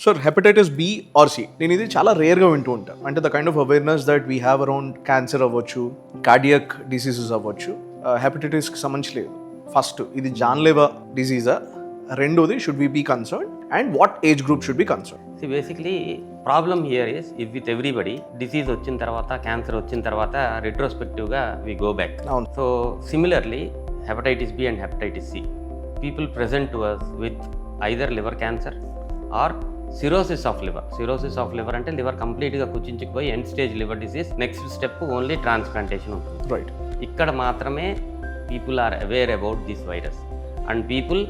Sir hepatitis B or C నేను ఇది చాలా రేర్గా వింటూ ఉంటాను అంటే the kind of awareness that we have around cancer అవ్వచ్చు కార్డియక్ డిసీజెస్ అవ్వచ్చు హెపటైటిస్కి సంబంధించి లేదు. ఫస్ట్ ఇది జాన్లేవా డిసీజా రెండోది should we be concern and what age group should be concern see basically problem here is if with everybody disease వచ్చిన తర్వాత క్యాన్సర్ వచ్చిన తర్వాత రిట్రోస్పెక్టివ్గా వి గో బ్యాక్ అవును. So similarly hepatitis B and hepatitis C people present to us with either liver cancer or cirrhosis of liver. Cirrhosis of liver అంటే liver కంప్లీట్గా కుచించుకుపోయి end stage liver disease next step only transplantation ఉంటుంది. Right ఇక్కడ మాత్రమే people are aware about this virus. And people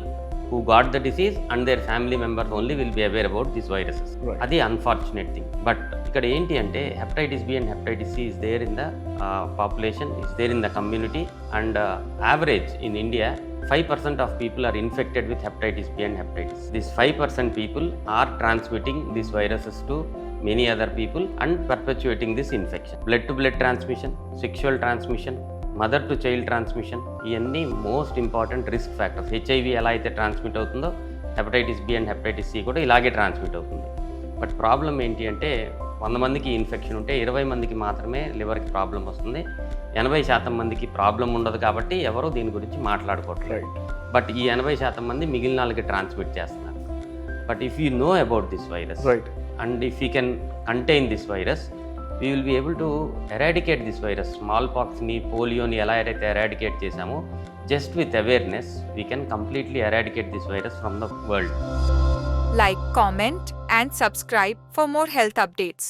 got the disease and their family members only will be aware about this viruses Right. అది unfortunate thing but ఇక్కడ ఏంటి అంటే hepatitis B and hepatitis C is there in the population is there in the community and average in India five percent of people are infected with hepatitis B and hepatitis this five percent people are transmitting this viruses to many other people and perpetuating this infection. Blood to blood transmission, sexual transmission, mother to child transmission ఇవన్నీ most important risk factors. HIV ఎలా అయితే transmit అవుతుందో hepatitis B and hepatitis C కూడా ఇలాగే transmit అవుతుంది. But problem ఏంటి అంటే వంద మందికి ఇన్ఫెక్షన్ ఉంటే ఇరవై మందికి మాత్రమే లివర్కి ప్రాబ్లం వస్తుంది. ఎనభై శాతం మందికి ప్రాబ్లం ఉండదు కాబట్టి ఎవరు దీని గురించి మాట్లాడుకోవట్లేదు. బట్ ఈ ఎనభై శాతం మంది మిగిలిన వాళ్ళకి ట్రాన్స్మిట్ చేస్తున్నారు. But if you know about this virus right and if we can contain this virus we will be able to eradicate this virus small పాక్స్ని పోలియోని ఎలా అయితే ఎరాడికేట్ చేసామో just with awareness we can completely eradicate this virus from the world Like, comment, and subscribe for more health updates.